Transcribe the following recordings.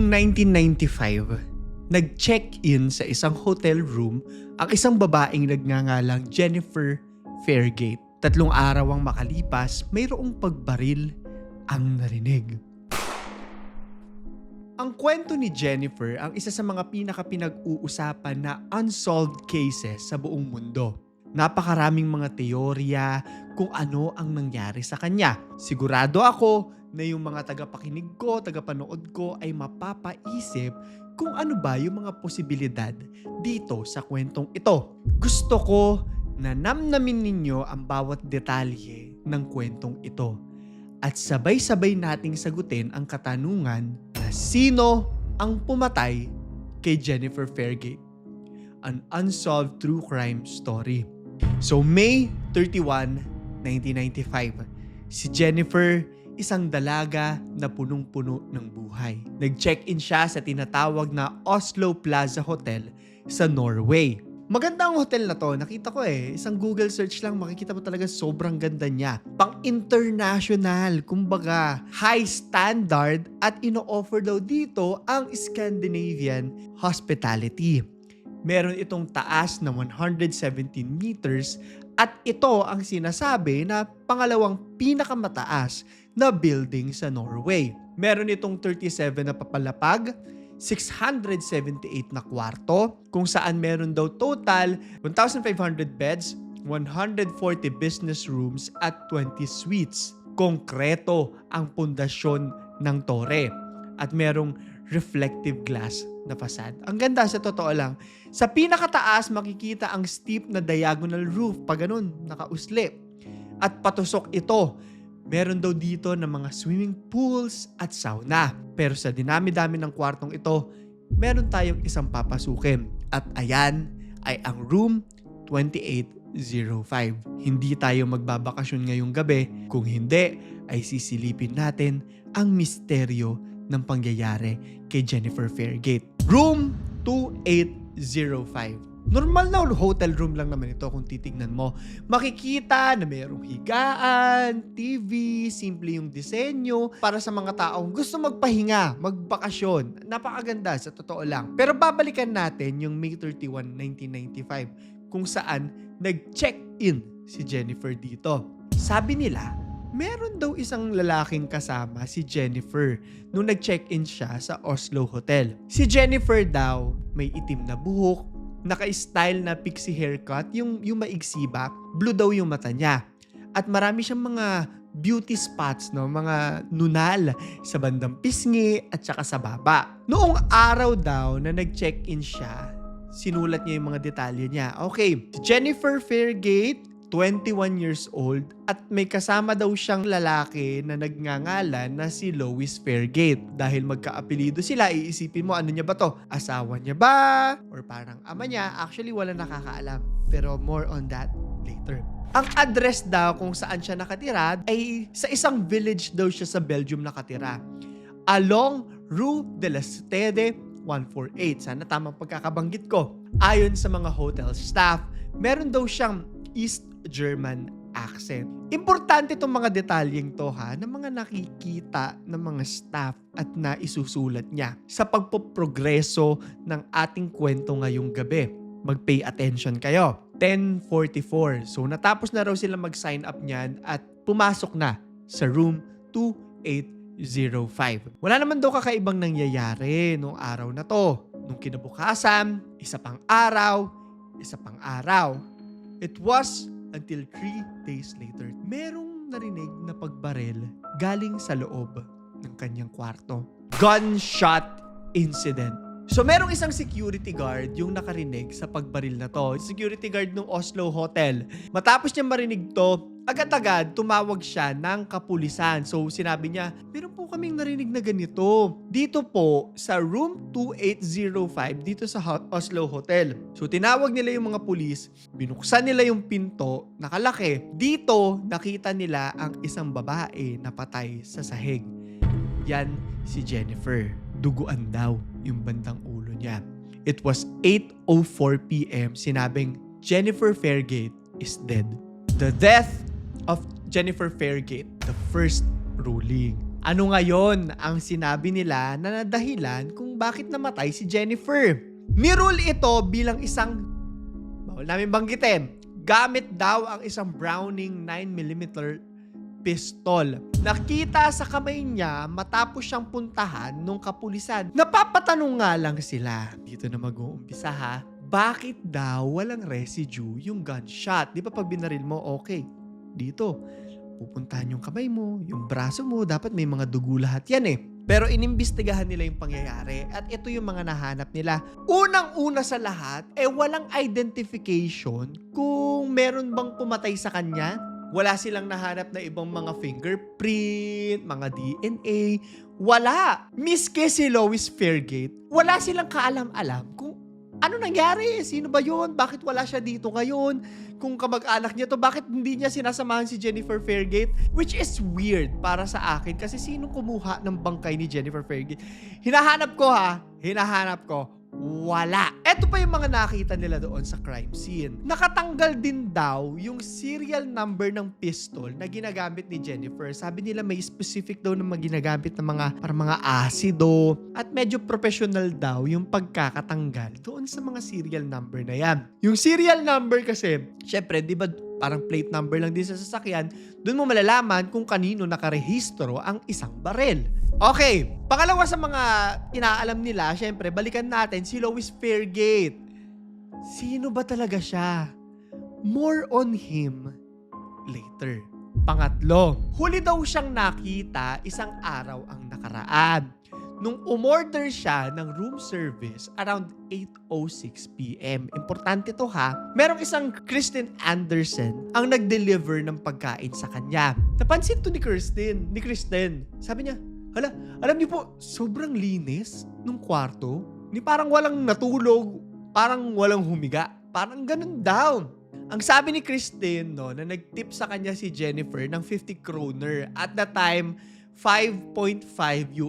Noong 1995, nag-check-in sa isang hotel room ang isang babaeng nagngangalang Jennifer Fairgate. Tatlong araw ang makalipas, mayroong pagbaril ang narinig. Ang kwento ni Jennifer ang isa sa mga pinaka-pinag-uusapan na unsolved cases sa buong mundo. Napakaraming mga teorya kung ano ang nangyari sa kanya. Sigurado ako na yung mga tagapakinig ko, tagapanood ko ay mapapaisip kung ano ba yung mga posibilidad dito sa kwentong ito. Gusto ko na namnamin ninyo ang bawat detalye ng kwentong ito at sabay-sabay nating sagutin ang katanungan na sino ang pumatay kay Jennifer Fairgate. An unsolved true crime story. So May 31, 1995, si Jennifer isang dalaga na punong-puno ng buhay. Nag-check-in siya sa tinatawag na Oslo Plaza Hotel sa Norway. Maganda ang hotel na to. Nakita ko eh. Isang Google search lang, makikita mo talaga sobrang ganda niya. Pang-international, kumbaga high standard at ino-offer daw dito ang Scandinavian hospitality. Meron itong taas na 117 meters at ito ang sinasabi na pangalawang pinakamataas na building sa Norway. Meron itong 37 na papalapag, 678 na kwarto, kung saan meron daw total 1,500 beds, 140 business rooms at 20 suites. Konkreto ang pundasyon ng tore at merong reflective glass na fasad. Ang ganda sa totoo lang. Sa pinakataas makikita ang steep na diagonal roof pa ganun, nakausli. At patusok ito. Meron daw dito ng mga swimming pools at sauna. Pero sa dinami-dami ng kwartong ito, meron tayong isang papasukin. At ayan ay ang room 2805. Hindi tayo magbabakasyon ngayong gabi. Kung hindi, ay sisilipin natin ang misteryo ng pangyayari kay Jennifer Fairgate. Room 2805. Normal na hotel room lang naman ito kung titignan mo. Makikita na mayroong higaan, TV, simple yung disenyo para sa mga taong gusto magpahinga, magbakasyon. Napakaganda sa totoo lang. Pero babalikan natin yung May 31, 1995 kung saan nag-check-in si Jennifer dito. Sabi nila, meron daw isang lalaking kasama si Jennifer nung nag-check-in siya sa Oslo Hotel. Si Jennifer daw may itim na buhok, naka-style na pixie haircut, yung, yung maigsi ba, blue daw yung mata niya. At marami siyang mga beauty spots, no? mga nunal sa bandang pisngi at saka sa baba. Noong araw daw na nag-check-in siya, sinulat niya yung mga detalye niya. Okay, Jennifer Fairgate, 21 years old at may kasama daw siyang lalaki na nagngangalan na si Lois Fairgate. Dahil magkaapelido sila, iisipin mo ano niya ba to? Asawa niya ba? Or parang ama niya? Actually, wala nakakaalam. Pero more on that later. Ang address daw kung saan siya nakatira ay sa isang village daw siya sa Belgium nakatira. Along Rue de la Stede 148. Sana tamang pagkakabanggit ko. Ayon sa mga hotel staff, meron daw siyang East German accent. Importante itong mga detalyeng to ha, ng mga nakikita ng mga staff at na isusulat niya sa pagpoprogreso ng ating kwento ngayong gabi. Mag-pay attention kayo. 10.44. So natapos na raw sila mag-sign up niyan at pumasok na sa room 2805. Wala naman daw kakaibang nangyayari nung araw na to. Nung kinabukasan, isa pang araw, isa pang araw. It was until three days later, merong narinig na pagbaril galing sa loob ng kanyang kwarto. Gunshot incident. So merong isang security guard yung nakarinig sa pagbaril na to. Security guard ng Oslo Hotel. Matapos niya marinig to, agad-agad tumawag siya ng kapulisan. So sinabi niya, meron po kaming narinig na ganito. Dito po sa room 2805 dito sa Oslo Hotel. So tinawag nila yung mga pulis, binuksan nila yung pinto, nakalaki. Dito nakita nila ang isang babae na patay sa sahig. Yan si Jennifer. Duguan daw yung bandang ulo niya. It was 8.04pm. Sinabing Jennifer Fairgate is dead. The death of Jennifer Fairgate, the first ruling. Ano ngayon ang sinabi nila na nadahilan kung bakit namatay si Jennifer? Nirule ito bilang isang, bawal namin banggitin, gamit daw ang isang Browning 9mm pistol. Nakita sa kamay niya matapos siyang puntahan nung kapulisan. Napapatanong nga lang sila. Dito na mag-uumpisa ha. Bakit daw walang residue yung gunshot? Di ba pag binaril mo, okay. Dito, pupuntahan yung kamay mo, yung braso mo, dapat may mga dugo lahat yan eh. Pero inimbestigahan nila yung pangyayari at ito yung mga nahanap nila. Unang-una sa lahat, eh walang identification kung meron bang pumatay sa kanya. Wala silang nahanap na ibang mga fingerprint, mga DNA. Wala. Miski si Lois Fairgate, wala silang kaalam-alam kung ano nangyari? Sino ba yun? Bakit wala siya dito ngayon? Kung kamag-anak niya to, bakit hindi niya sinasamahan si Jennifer Fairgate? Which is weird para sa akin kasi sino kumuha ng bangkay ni Jennifer Fairgate? Hinahanap ko ha, hinahanap ko, wala. Ito pa yung mga nakita nila doon sa crime scene. Nakatanggal din daw yung serial number ng pistol na ginagamit ni Jennifer. Sabi nila may specific daw na ginagamit ng mga para mga asido at medyo professional daw yung pagkakatanggal doon sa mga serial number na yan. Yung serial number kasi, syempre, di ba parang plate number lang din sa sasakyan, doon mo malalaman kung kanino nakarehistro ang isang barel. Okay, pangalawa sa mga inaalam nila, syempre, balikan natin si Lois Fairgate. Sino ba talaga siya? More on him later. Pangatlo, huli daw siyang nakita isang araw ang nakaraan. Nung umorder siya ng room service around 8.06pm. Importante to ha. Merong isang Kristen Anderson ang nag-deliver ng pagkain sa kanya. Napansin to ni Kristen. Ni Kristen. Sabi niya, hala, alam niyo po, sobrang linis nung kwarto. Ni parang walang natulog, parang walang humiga. Parang ganun daw. Ang sabi ni Kristen no, na nag-tip sa kanya si Jennifer ng 50 kroner. At the time, 5.5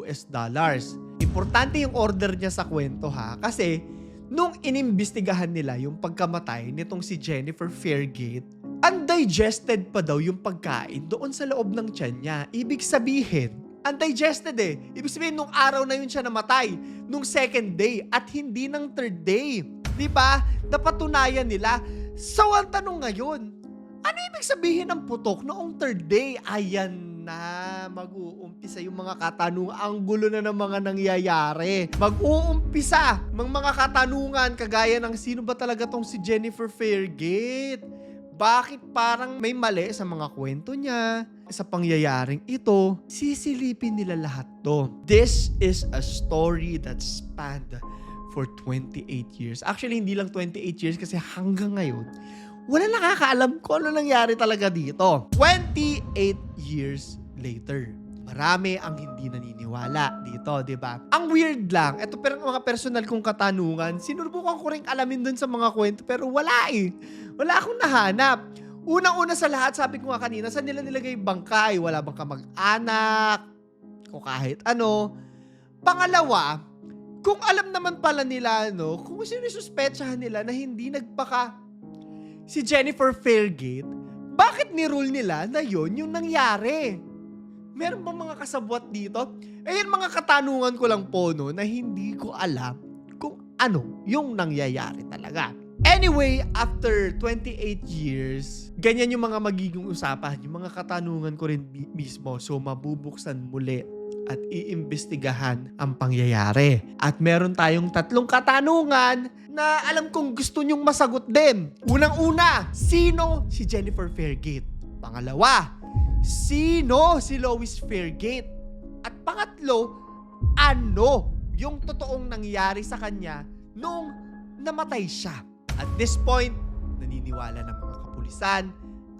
US dollars. Importante yung order niya sa kwento ha. Kasi, nung inimbestigahan nila yung pagkamatay nitong si Jennifer Fairgate, undigested pa daw yung pagkain doon sa loob ng tiyan niya. Ibig sabihin, undigested eh. Ibig sabihin, nung araw na yun siya namatay. Nung second day at hindi ng third day. Di ba? Napatunayan nila. So, ang tanong ngayon, ano ibig sabihin ng putok noong third day? Ayan na, mag-uumpisa yung mga katanungan. Ang gulo na ng mga nangyayari. Mag-uumpisa ng mga katanungan kagaya ng sino ba talaga tong si Jennifer Fairgate? Bakit parang may mali sa mga kwento niya? Sa pangyayaring ito, sisilipin nila lahat to. This is a story that spanned for 28 years. Actually, hindi lang 28 years kasi hanggang ngayon, wala nakakaalam kung ano nangyari talaga dito. 28 years later. Marami ang hindi naniniwala dito, di ba? Ang weird lang, ito pero mga personal kong katanungan, sinubukan ko rin alamin dun sa mga kwento pero wala eh. Wala akong nahanap. Unang-una sa lahat, sabi ko nga kanina, saan nila nilagay bangkay? Wala bang kamag-anak? O kahit ano. Pangalawa, kung alam naman pala nila, no, kung sino yung suspetsahan nila na hindi nagpaka si Jennifer Fairgate, bakit ni-rule nila na yon yung nangyari? Meron bang mga kasabwat dito? Eh yan mga katanungan ko lang po no, na hindi ko alam kung ano yung nangyayari talaga. Anyway, after 28 years, ganyan yung mga magiging usapan, yung mga katanungan ko rin mi- mismo. So, mabubuksan muli at iimbestigahan ang pangyayari. At meron tayong tatlong katanungan na alam kong gusto nyong masagot din. Unang-una, sino si Jennifer Fairgate? Pangalawa, sino si Lois Fairgate? At pangatlo, ano yung totoong nangyari sa kanya nung namatay siya? At this point, naniniwala ng mga kapulisan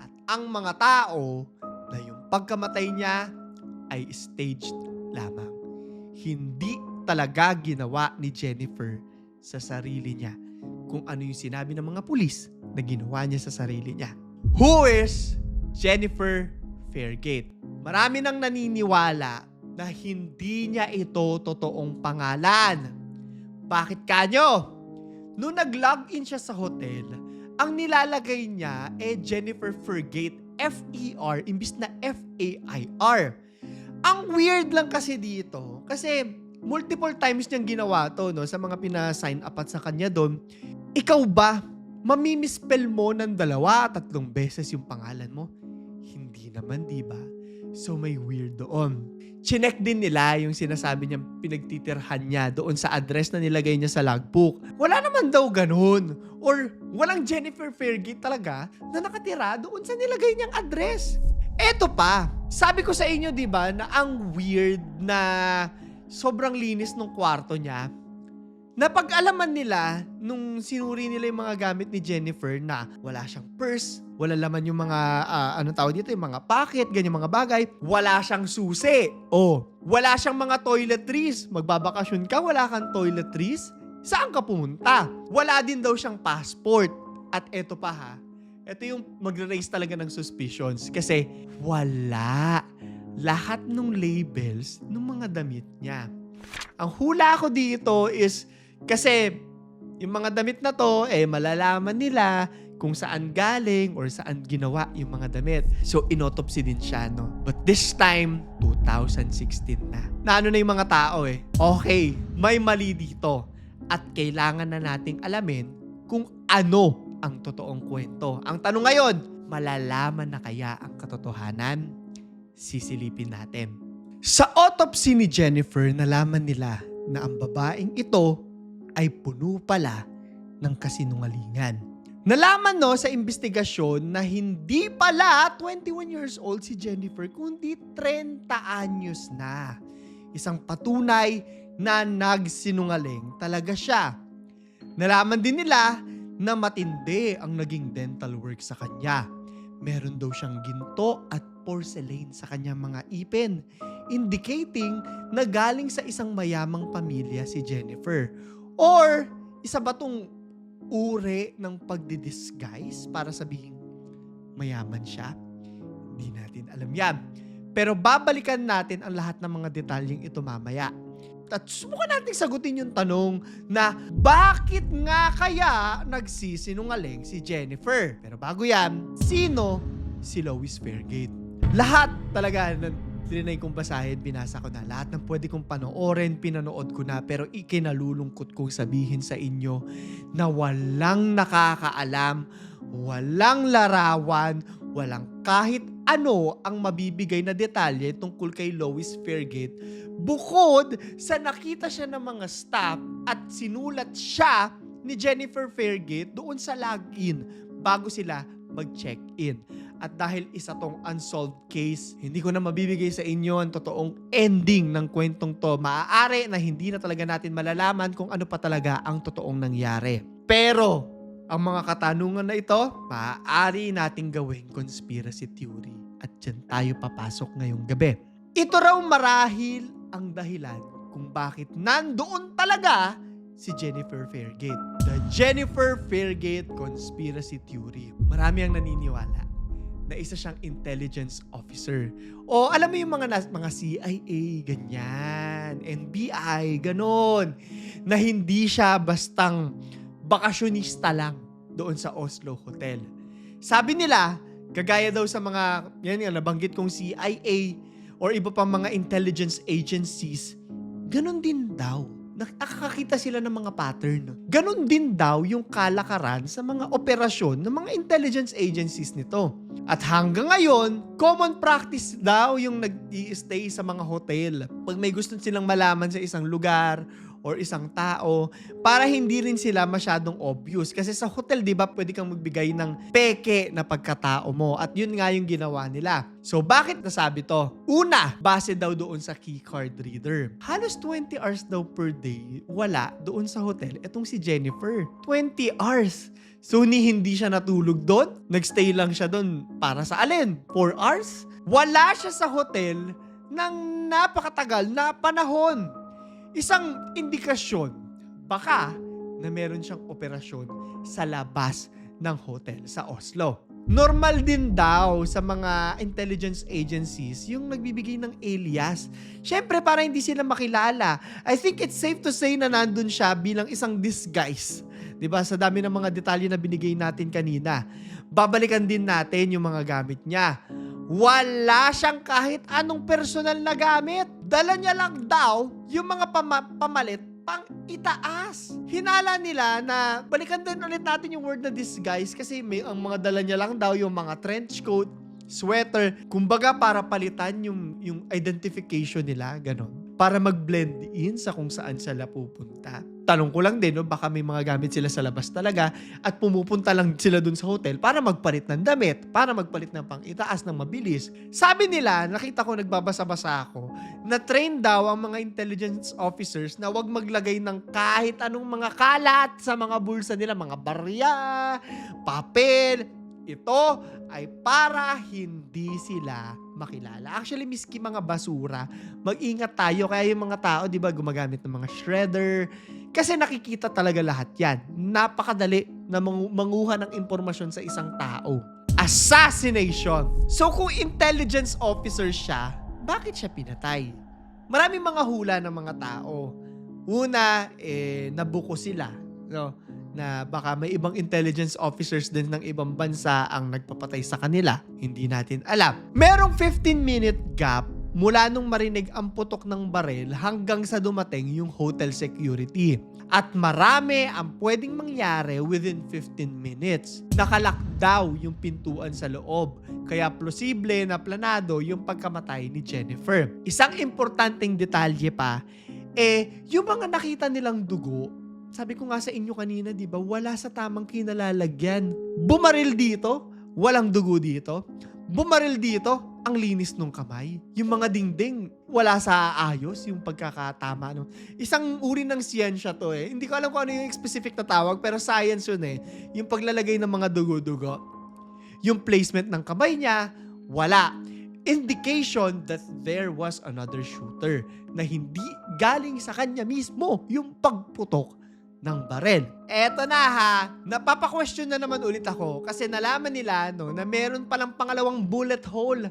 at ang mga tao na yung pagkamatay niya ay staged lamang. Hindi talaga ginawa ni Jennifer sa sarili niya kung ano yung sinabi ng mga pulis na ginawa niya sa sarili niya. Who is Jennifer Fairgate? Marami nang naniniwala na hindi niya ito totoong pangalan. Bakit kanyo? Nung nag-login siya sa hotel, ang nilalagay niya eh Jennifer Fairgate, F-E-R, imbis na F-A-I-R. Ang weird lang kasi dito, kasi multiple times niyang ginawa to no, sa mga pina-sign up at sa kanya doon. Ikaw ba, mamimispell mo ng dalawa, tatlong beses yung pangalan mo? Hindi naman, di ba? So may weird doon. Chinek din nila yung sinasabi niya pinagtitirhan niya doon sa address na nilagay niya sa logbook. Wala naman daw ganun. Or walang Jennifer Fairgate talaga na nakatira doon sa nilagay niyang address. Eto pa, sabi ko sa inyo 'di ba na ang weird na sobrang linis ng kwarto niya. Napag-alaman nila nung sinuri nila yung mga gamit ni Jennifer na wala siyang purse, wala laman yung mga, ah, anong tawag dito, yung mga pocket, ganyan mga bagay. Wala siyang susi. Oh, wala siyang mga toiletries. Magbabakasyon ka, wala kang toiletries. Saan ka pumunta? Wala din daw siyang passport. At eto pa ha, ito yung magre-raise talaga ng suspicions kasi wala lahat ng labels ng mga damit niya. Ang hula ko dito is kasi yung mga damit na to, eh malalaman nila kung saan galing or saan ginawa yung mga damit. So, inotopsy din siya, no? But this time, 2016 na. Na ano na yung mga tao eh. Okay, may mali dito. At kailangan na nating alamin kung ano ang totoong kwento. Ang tanong ngayon, malalaman na kaya ang katotohanan? Sisilipin natin. Sa autopsy ni Jennifer, nalaman nila na ang babaeng ito ay puno pala ng kasinungalingan. Nalaman no sa investigasyon na hindi pala 21 years old si Jennifer, kundi 30 anyos na. Isang patunay na nagsinungaling talaga siya. Nalaman din nila na matindi ang naging dental work sa kanya. Meron daw siyang ginto at porcelain sa kanyang mga ipin, indicating na galing sa isang mayamang pamilya si Jennifer. Or isa ba tong ure ng pagdidisguise para sabihin mayaman siya? Hindi natin alam yan. Pero babalikan natin ang lahat ng mga detalyeng ito mamaya. At subukan natin sagutin yung tanong na bakit nga kaya nagsisinungaling si Jennifer? Pero bago yan, sino si Lois Fairgate? Lahat talaga ng trinay kong basahin, binasa ko na. Lahat ng pwede kong panoorin, pinanood ko na. Pero ikinalulungkot kong sabihin sa inyo na walang nakakaalam, walang larawan, walang kahit ano ang mabibigay na detalye tungkol kay Lois Fairgate bukod sa nakita siya ng mga staff at sinulat siya ni Jennifer Fairgate doon sa login bago sila mag-check-in. At dahil isa tong unsolved case, hindi ko na mabibigay sa inyo ang totoong ending ng kwentong to. Maaari na hindi na talaga natin malalaman kung ano pa talaga ang totoong nangyari. Pero, ang mga katanungan na ito, maaari nating gawing conspiracy theory. At dyan tayo papasok ngayong gabi. Ito raw marahil ang dahilan kung bakit nandoon talaga si Jennifer Fairgate. The Jennifer Fairgate Conspiracy Theory. Marami ang naniniwala na isa siyang intelligence officer. O alam mo yung mga, mga CIA, ganyan, NBI, ganon. Na hindi siya bastang bakasyonista lang doon sa Oslo Hotel. Sabi nila, kagaya daw sa mga, yan nga, nabanggit kong CIA or iba pang mga intelligence agencies, ganon din daw. Nakakakita sila ng mga pattern. Ganon din daw yung kalakaran sa mga operasyon ng mga intelligence agencies nito. At hanggang ngayon, common practice daw yung nag-stay sa mga hotel. Pag may gusto silang malaman sa isang lugar or isang tao para hindi rin sila masyadong obvious. Kasi sa hotel, di ba, pwede kang magbigay ng peke na pagkatao mo. At yun nga yung ginawa nila. So, bakit nasabi to? Una, base daw doon sa keycard reader. Halos 20 hours daw per day, wala doon sa hotel. Etong si Jennifer. 20 hours. So, ni hindi siya natulog doon. Nagstay lang siya doon para sa alin? 4 hours? Wala siya sa hotel ng napakatagal na panahon. Isang indikasyon, baka na meron siyang operasyon sa labas ng hotel sa Oslo. Normal din daw sa mga intelligence agencies yung nagbibigay ng alias. Siyempre, para hindi sila makilala. I think it's safe to say na nandun siya bilang isang disguise. 'Di ba Sa dami ng mga detalye na binigay natin kanina. Babalikan din natin yung mga gamit niya. Wala siyang kahit anong personal na gamit. Dala niya lang daw yung mga pama- pamalit pang itaas. Hinala nila na balikan din ulit natin yung word na disguise kasi may ang mga dala niya lang daw yung mga trench coat, sweater, kumbaga para palitan yung yung identification nila, ganon. Para mag-blend in sa kung saan sila pupunta. Tanong ko lang din, no, baka may mga gamit sila sa labas talaga at pumupunta lang sila dun sa hotel para magpalit ng damit, para magpalit ng pang itaas ng mabilis. Sabi nila, nakita ko nagbabasa-basa ako, na train daw ang mga intelligence officers na wag maglagay ng kahit anong mga kalat sa mga bulsa nila, mga barya, papel. Ito ay para hindi sila makilala. Actually, miski mga basura, mag-ingat tayo. Kaya yung mga tao, di ba, gumagamit ng mga shredder. Kasi nakikita talaga lahat yan. Napakadali na mangu- manguha ng impormasyon sa isang tao. Assassination. So kung intelligence officer siya, bakit siya pinatay? Maraming mga hula ng mga tao. Una, eh, nabuko sila. No? Na baka may ibang intelligence officers din ng ibang bansa ang nagpapatay sa kanila. Hindi natin alam. Merong 15-minute gap mula nung marinig ang putok ng baril hanggang sa dumating yung hotel security. At marami ang pwedeng mangyari within 15 minutes. Nakalak daw yung pintuan sa loob. Kaya plosible na planado yung pagkamatay ni Jennifer. Isang importanteng detalye pa, eh, yung mga nakita nilang dugo, sabi ko nga sa inyo kanina, di ba, wala sa tamang kinalalagyan. Bumaril dito, walang dugo dito. Bumaril dito, ang linis nung kamay. Yung mga dingding, wala sa ayos yung pagkakatama. No? Isang uri ng siyensya to eh. Hindi ko alam kung ano yung specific na tawag, pero science yun eh. Yung paglalagay ng mga dugo-dugo. Yung placement ng kamay niya, wala. Indication that there was another shooter na hindi galing sa kanya mismo yung pagputok ng barel. Eto na ha, napapa-question na naman ulit ako kasi nalaman nila no, na meron palang pangalawang bullet hole.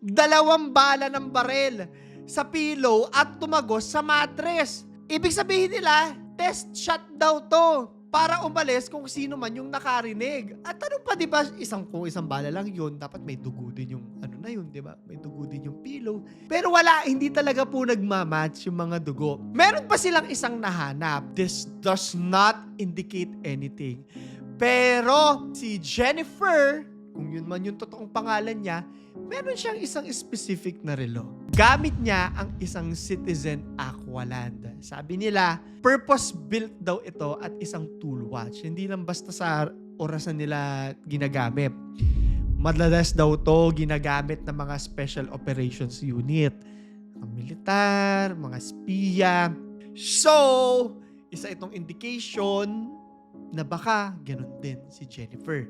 Dalawang bala ng barel sa pillow at tumagos sa mattress. Ibig sabihin nila, test shot daw to para umalis kung sino man yung nakarinig. At ano pa, di ba, isang kung isang bala lang yun, dapat may dugo din yung ano na yun, di ba? May dugo din yung pillow. Pero wala, hindi talaga po nagmamatch yung mga dugo. Meron pa silang isang nahanap. This does not indicate anything. Pero si Jennifer, kung yun man yung totoong pangalan niya, meron siyang isang specific na relo. Gamit niya ang isang Citizen Aqualand. Sabi nila, purpose-built daw ito at isang tool watch. Hindi lang basta sa orasan nila ginagamit. Madalas daw to ginagamit ng mga Special Operations Unit. Mga militar, mga espiya. So, isa itong indication na baka ganun din si Jennifer.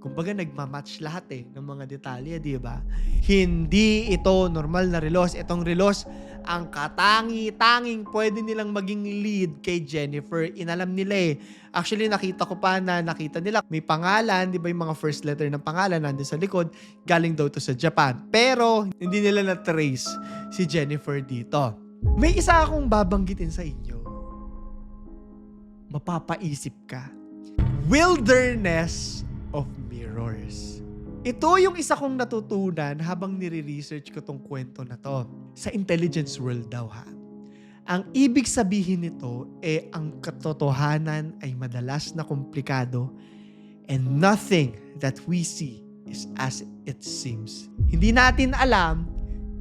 Kumbaga nagmamatch lahat eh ng mga detalye, di ba? Hindi ito normal na relos. Itong relos, ang katangi-tanging pwede nilang maging lead kay Jennifer. Inalam nila eh. Actually, nakita ko pa na nakita nila may pangalan, di ba yung mga first letter ng pangalan nandun sa likod, galing daw to sa Japan. Pero, hindi nila na-trace si Jennifer dito. May isa akong babanggitin sa inyo. Mapapaisip ka. Wilderness of Mirrors. Ito yung isa kong natutunan habang nire-research ko tong kwento na to. Sa intelligence world daw ha. Ang ibig sabihin nito eh ang katotohanan ay madalas na komplikado and nothing that we see is as it seems. Hindi natin alam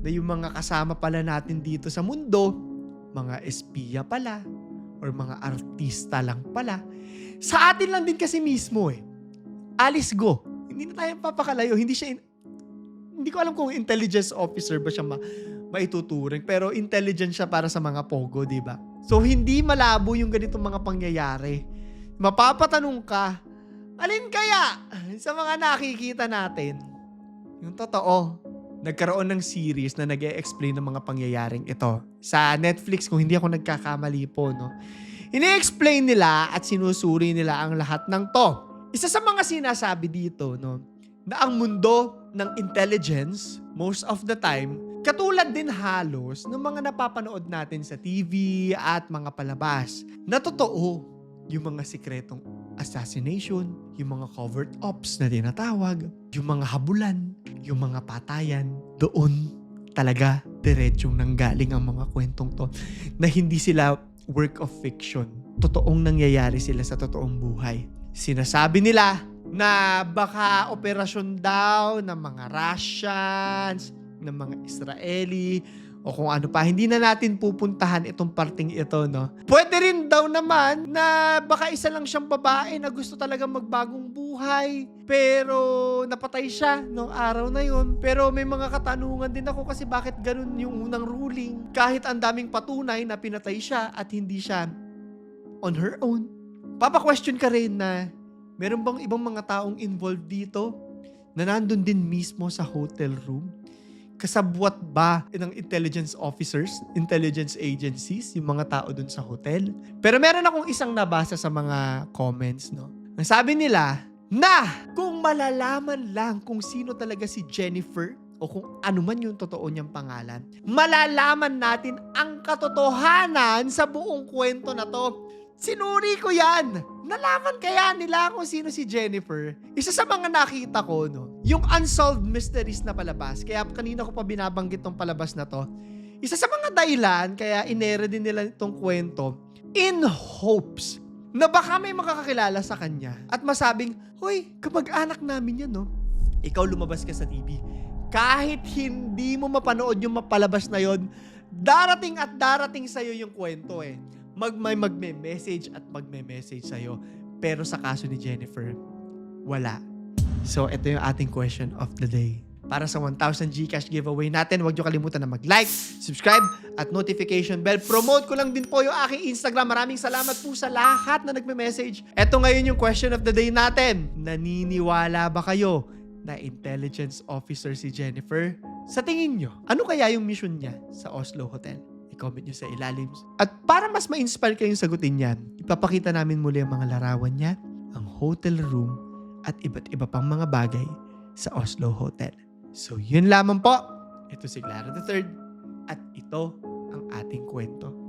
na yung mga kasama pala natin dito sa mundo, mga espiya pala, or mga artista lang pala. Sa atin lang din kasi mismo eh. Alice Go. Hindi na tayo papakalayo. Hindi siya, in- hindi ko alam kung intelligence officer ba siya ma- maituturing. Pero intelligent siya para sa mga pogo, di ba? So, hindi malabo yung ganitong mga pangyayari. Mapapatanong ka, alin kaya sa mga nakikita natin? Yung totoo, nagkaroon ng series na nag explain ng mga pangyayaring ito. Sa Netflix, kung hindi ako nagkakamali po, no? Ini-explain nila at sinusuri nila ang lahat ng to. Isa sa mga sinasabi dito, no, na ang mundo ng intelligence, most of the time, katulad din halos ng mga napapanood natin sa TV at mga palabas, na totoo yung mga sikretong assassination, yung mga covert ops na tinatawag, yung mga habulan, yung mga patayan, doon talaga diretsyong nanggaling ang mga kwentong to na hindi sila work of fiction. Totoong nangyayari sila sa totoong buhay. Sinasabi nila na baka operasyon daw ng mga Russians, ng mga Israeli, o kung ano pa. Hindi na natin pupuntahan itong parting ito, no? Pwede rin daw naman na baka isa lang siyang babae na gusto talaga magbagong buhay. Pero napatay siya nung araw na yun. Pero may mga katanungan din ako kasi bakit ganun yung unang ruling. Kahit ang daming patunay na pinatay siya at hindi siya on her own. Papa-question ka rin na meron bang ibang mga taong involved dito na nandun din mismo sa hotel room? kasabwat ba ng intelligence officers, intelligence agencies, yung mga tao dun sa hotel? Pero meron akong isang nabasa sa mga comments, no? Ang sabi nila, na kung malalaman lang kung sino talaga si Jennifer o kung ano man yung totoo niyang pangalan, malalaman natin ang katotohanan sa buong kwento na to. Sinuri ko yan! Nalaman kaya nila kung sino si Jennifer? Isa sa mga nakita ko, no? Yung Unsolved Mysteries na palabas. Kaya kanina ko pa binabanggit tong palabas na to. Isa sa mga dahilan, kaya inere din nila itong kwento, in hopes na baka may makakakilala sa kanya at masabing, Hoy, kapag-anak namin yan, no? Ikaw lumabas ka sa TV. Kahit hindi mo mapanood yung mapalabas na yon, darating at darating sa'yo yung kwento eh mag may magme-message at magme-message sa'yo. Pero sa kaso ni Jennifer, wala. So, ito yung ating question of the day. Para sa 1,000 Gcash giveaway natin, huwag nyo kalimutan na mag-like, subscribe, at notification bell. Promote ko lang din po yung aking Instagram. Maraming salamat po sa lahat na nagme-message. Ito ngayon yung question of the day natin. Naniniwala ba kayo na intelligence officer si Jennifer? Sa tingin nyo, ano kaya yung mission niya sa Oslo Hotel? I-comment nyo sa ilalim. At para mas ma-inspire kayong sagutin yan, ipapakita namin muli ang mga larawan niya, ang hotel room, at iba't iba pang mga bagay sa Oslo Hotel. So yun lamang po. Ito si Clara III at ito ang ating kwento.